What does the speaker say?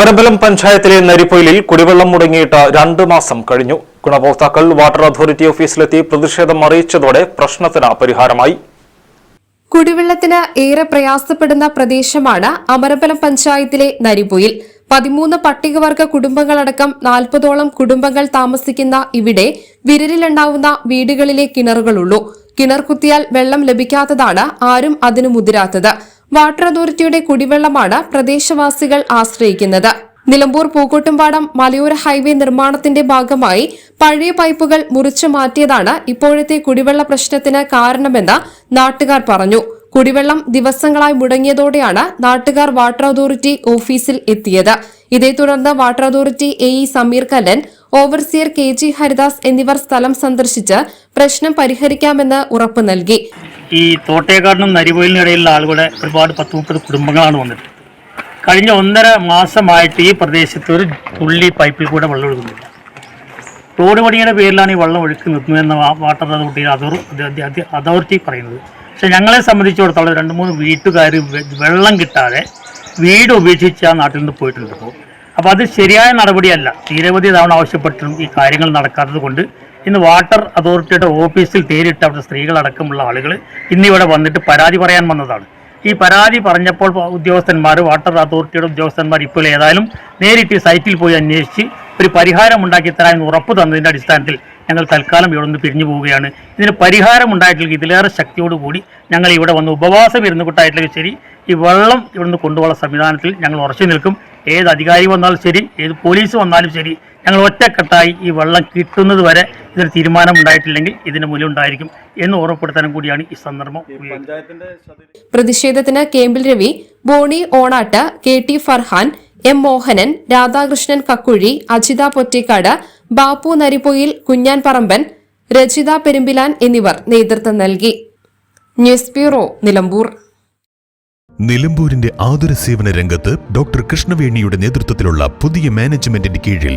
അമരമ്പലം പഞ്ചായത്തിലെ നരിപ്പൊയിലിൽ കുടിവെള്ളം മുടങ്ങിയിട്ട് രണ്ട് മാസം കഴിഞ്ഞു. ഗുണഭോക്താക്കൾ വാട്ടർ അതോറിറ്റി ഓഫീസിലെത്തി പ്രതിഷേധം അറിയിച്ചതോടെ പ്രശ്നത്തിന് പരിഹാരമായി. കുടിവെള്ളത്തിന് ഏറെ പ്രയാസപ്പെടുന്ന പ്രദേശമാണ് അമരമ്പലം പഞ്ചായത്തിലെ നരിപ്പൊയിൽ. പതിമൂന്ന് പട്ടികവർഗ കുടുംബങ്ങളടക്കം നാൽപ്പതോളം കുടുംബങ്ങൾ താമസിക്കുന്ന ഇവിടെ വിരലിലുണ്ടാവുന്ന വീടുകളിലെ കിണറുകളുള്ളൂ. കിണർ കുത്തിയാൽ വെള്ളം ലഭിക്കാത്തതാണ് ആരും അതിനു മുതിരാത്തത്. വാട്ടർ അതോറിറ്റിയുടെ കുടിവെള്ളമാണ് പ്രദേശവാസികൾ ആശ്രയിക്കുന്നത്. നിലമ്പൂർ പൂക്കോട്ടുംപാടം മലയോര ഹൈവേ നിർമ്മാണത്തിന്റെ ഭാഗമായി പഴയ പൈപ്പുകൾ മുറിച്ചു മാറ്റിയതാണ് ഇപ്പോഴത്തെ കുടിവെള്ള പ്രശ്നത്തിന് കാരണമെന്ന് നാട്ടുകാർ പറഞ്ഞു. കുടിവെള്ളം ദിവസങ്ങളായി മുടങ്ങിയതോടെയാണ് നാട്ടുകാർ വാട്ടർ അതോറിറ്റി ഓഫീസിൽ എത്തിയത്. ഇതേ തുടർന്ന് water authority A E Sameer Kallan overseer K G Haridas എന്നിവർ സ്ഥലം സന്ദർശിച്ച് പ്രശ്നം പരിഹരിക്കാമെന്ന് ഉറപ്പു നൽകി. ഈ തോട്ടേക്കാടിനും നരിപോയിലിനും ഇടയിലുള്ള ആളുകളുടെ ഒരുപാട് പത്ത് മുപ്പത് കുടുംബങ്ങളാണ് വന്നത് കഴിഞ്ഞ ഒന്നര മാസമായിട്ട് ഈ പ്രദേശത്ത് ഒരു തുള്ളി പൈപ്പിൽ കൂടെ വെള്ളം ഒഴുകുന്നില്ല റോഡ് പണിയുടെ പേരിലാണ് ഈ വെള്ളം ഒഴുക്കി നിർത്തുന്നതെന്ന് വാ- വാട്ടർ അതോറിറ്റി അതോറിറ്റി അത് അത് അത് അതോറിറ്റി പറയുന്നത്. പക്ഷെ ഞങ്ങളെ സംബന്ധിച്ചിടത്തോളം രണ്ട് മൂന്ന് വീട്ടുകാർ വെള്ളം കിട്ടാതെ വീട് ഉപേക്ഷിച്ച് ആ നാട്ടിൽ നിന്ന് പോയിട്ടുണ്ട് അപ്പോൾ അത് ശരിയായ നടപടിയല്ല. നിരവധി തവണ ആവശ്യപ്പെട്ടിട്ടും ഈ കാര്യങ്ങൾ നടക്കാത്തത് കൊണ്ട് ഇന്ന് വാട്ടർ അതോറിറ്റിയുടെ ഓഫീസിൽ തേരിട്ട് അവിടെ സ്ത്രീകളടക്കമുള്ള ആളുകൾ ഇന്നിവിടെ വന്നിട്ട് പരാതി പറയാൻ വന്നതാണ്. ഈ പരാതി പറഞ്ഞപ്പോൾ ഉദ്യോഗസ്ഥന്മാർ വാട്ടർ അതോറിറ്റിയുടെ ഉദ്യോഗസ്ഥന്മാർ ഇപ്പോൾ ഏതായാലും നേരിട്ട് സൈറ്റിൽ പോയി അന്വേഷിച്ച് ഒരു പരിഹാരം ഉണ്ടാക്കി തരാമെന്ന് ഉറപ്പ് തന്നതിന്റെ അടിസ്ഥാനത്തിൽ ഞങ്ങൾ തൽക്കാലം ഇവിടെ നിന്ന് പിരിഞ്ഞു പോവുകയാണ്. ഇതിന് പരിഹാരം ഉണ്ടായിട്ടില്ലെങ്കിൽ ഇതിലേറെ ശക്തിയോടുകൂടി ഞങ്ങൾ ഇവിടെ വന്ന് ഉപവാസം ഇരുന്ന് കൂട്ടായിട്ടുള്ള ശരി ഈ വെള്ളം ഇവിടുന്ന് കൊണ്ടുപോകുന്ന സംവിധാനത്തിൽ ഞങ്ങൾ ഉറച്ചു നിൽക്കും. ഏത് അധികാരി വന്നാലും ശരി ഏത് പോലീസ് വന്നാലും ശരി ഞങ്ങൾ ഒറ്റക്കെട്ടായി ഈ വെള്ളം കിട്ടുന്നത് വരെ ഇതൊരു തീരുമാനം ഉണ്ടായിട്ടില്ലെങ്കിൽ ഇതിന് മൂല്യമുണ്ടായിരിക്കും എന്ന് ഓർമ്മപ്പെടുത്താനും കൂടിയാണ് ഈ സന്ദർഭം പ്രതിഷേധത്തിന് കേമ്പിൽ Ravi Boney Onatta K T Farhan M Mohanan Radhakrishnan Kakkuzhi Ajitha Pottekkad Bapu Narippoyil Kunjan Paramban Rachitha Perumbilan എന്നിവർ നേതൃത്വം നൽകി. News bureau Nilambur. നിലമ്പൂരിന്റെ ആതുര സേവന രംഗത്ത് ഡോക്ടർ കൃഷ്ണവേണിയുടെ നേതൃത്വത്തിലുള്ള പുതിയ മാനേജ്മെന്റിന്റെ കീഴിൽ